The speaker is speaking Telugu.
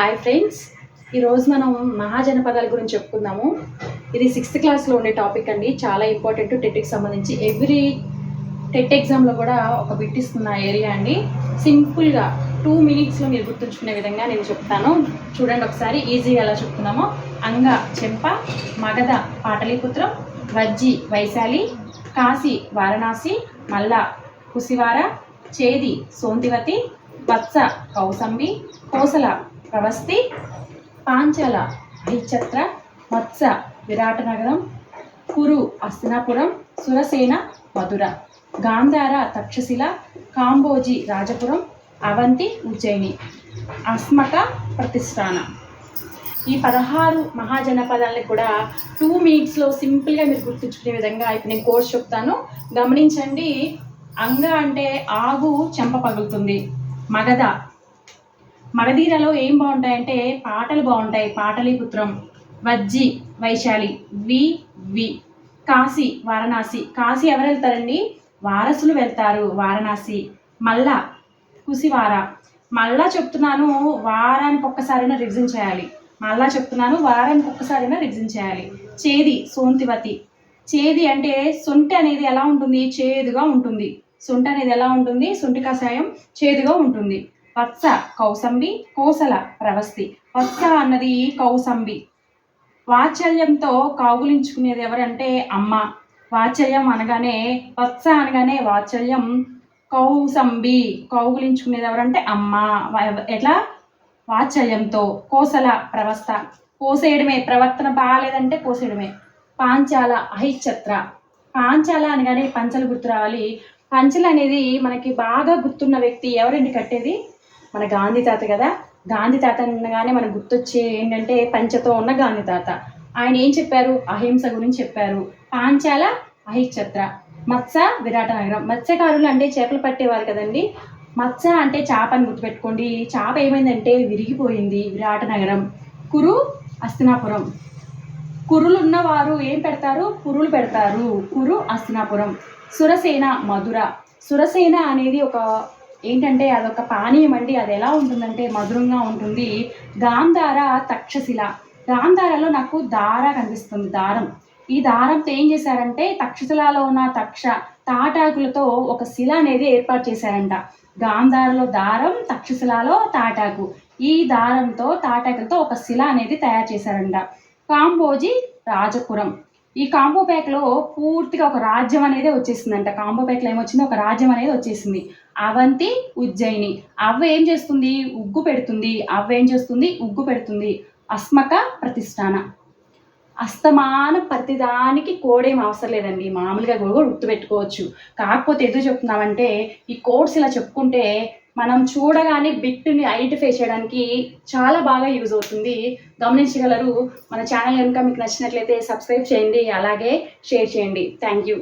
హాయ్ ఫ్రెండ్స్ ఈరోజు మనం మహాజనపదాల గురించి చెప్పుకుందాము. ఇది సిక్స్త్ క్లాస్లో ఉండే టాపిక్ అండి. చాలా ఇంపార్టెంట్ టెట్కి సంబంధించి. ఎవ్రీ టెట్ ఎగ్జామ్లో కూడా ఒక బిట్ ఇస్తున్న ఏరియా అండి. సింపుల్గా టూ మినిట్స్లో మీరు గుర్తుంచుకునే విధంగా నేను చెప్తాను. చూడండి ఒకసారి ఈజీగా ఎలా చెప్తున్నామో. అంగ చెంప మగధ పాటలీపుత్రం వజ్జి వైశాలి కాశీ వారణాసి మల్ల కుసివార చేది సోంతివతి వత్స కౌసంబి కోసల. ప్రవస్తి పాంచాల ఐఛత్ర మత్స విరాటనగరం కురు అస్తినాపురం సురసేన మధుర గాంధార తక్షశిల కాంబోజి రాజపురం అవంతి ఉజ్జయిని. అస్మక ప్రతిష్టాన ఈ పదహారు మహాజనపదాలని కూడా టూ మినిట్స్లో సింపుల్గా మీరు గుర్తుంచుకునే విధంగా ఇప్పుడు నేను కోర్స్ చెప్తాను. గమనించండి అంగ అంటే ఆగు చెంప పగులుతుంది. మగధ మగధీరలో ఏం బాగుంటాయంటే పాటలు బాగుంటాయి. పాటలీపుత్రం వజ్జి వైశాలి వి వి. కాశీ వారణాసి. కాశీ ఎవరు వెళ్తారండి వారసులు వెళ్తారు. వారణాసి మళ్ళా కుసివార మళ్ళా చెప్తున్నాను వారానికి ఒక్కసారైనా రివిజన్ చేయాలి. మళ్ళా చెప్తున్నాను వారానికి ఒక్కసారైనా రివిజన్ చేయాలి. చేది సోంతివతి. చేది అంటే సొంటి అనేది ఎలా ఉంటుంది? చేదుగా ఉంటుంది. సొంటి అనేది ఎలా ఉంటుంది? సొంటి కషాయం చేదుగా ఉంటుంది. వత్స కౌసంబి కోసల ప్రవస్తి. వత్స అన్నది కౌసంబి. వాత్సల్యంతో కాగులించుకునేది ఎవరంటే అమ్మ. వాత్సల్యం అనగానే వత్స అనగానే వాత్సల్యం కౌసంబి. కౌగులించుకునేది ఎవరంటే అమ్మ. ఎట్లా? వాత్సల్యంతో కోసల ప్రవస్థ కోసేయడమే ప్రవర్తన బాగాలేదంటే కోసేయడమే. పాంచాల అహిచ్చత్ర పాంచాల అనగానే పంచలు గుర్తు రావాలి. పంచలు అనేది మనకి బాగా గుర్తున్న వ్యక్తి ఎవరండి కట్టేది? మన గాంధీ తాత కదా? గాంధీ తాత అనగానే మనకు గుర్తొచ్చే ఏంటంటే పంచతో ఉన్న గాంధీ తాత. ఆయన ఏం చెప్పారు? అహింస గురించి చెప్పారు. పాంచాల అహిక్షత్ర మత్స్య విరాట నగరం. మత్స్యకారులు అంటే చేపలు పట్టేవారు కదండి? మత్స్య అంటే చేప అని గుర్తుపెట్టుకోండి. చేప ఏమైందంటే విరిగిపోయింది విరాట నగరం. కురు అస్తినాపురం. కురులు ఉన్నవారు ఏం పెడతారు? కురులు పెడతారు. కురు అస్తినాపురం. సురసేన మధుర. సురసేన అనేది ఒక ఏంటంటే అదొక పానీయం అండి. అది ఎలా ఉంటుందంటే మధురంగా ఉంటుంది. గాంధార తక్షశిల. గాంధారలో నాకు దార కనిపిస్తుంది దారం. ఈ దారంతో ఏం చేశారంటే తక్షశిలలో ఉన్న తక్ష తాటాకులతో ఒక శిల అనేది ఏర్పాటు చేశారంట. గాంధారలో దారం తక్షశిలలో తాటాకు. ఈ దారంతో తాటాకులతో ఒక శిల అనేది తయారు చేశారంట. కాంబోజీ రాజపురం. ఈ కాంబోపేకలో పూర్తిగా ఒక రాజ్యం అనేది వచ్చేసిందంట. కాంబోపేకలో ఏమొచ్చింది ఒక రాజ్యం అనేది వచ్చేసింది. అవంతి ఉజ్జయిని. అవ్వ ఏం చేస్తుంది? ఉగ్గు పెడుతుంది. అవ్వ ఏం చేస్తుంది? ఉగ్గు పెడుతుంది. అస్మక ప్రతిష్టాన అస్తమాన ప్రతిదానికి కోడేం అవసరం లేదండి. మామూలుగా కూడా గుర్తుపెట్టుకోవచ్చు. కాకపోతే ఎదురు చెప్తున్నామంటే ఈ కోడ్స్ ఇలా చెప్పుకుంటే మనం చూడగానే బిట్ని ఐడెంటిఫై చేయడానికి చాలా బాగా యూజ్ అవుతుంది. గమనించగలరు. మన ఛానల్ కనుక మీకు నచ్చినట్లయితే సబ్స్క్రైబ్ చేయండి. అలాగే షేర్ చేయండి. Thank you.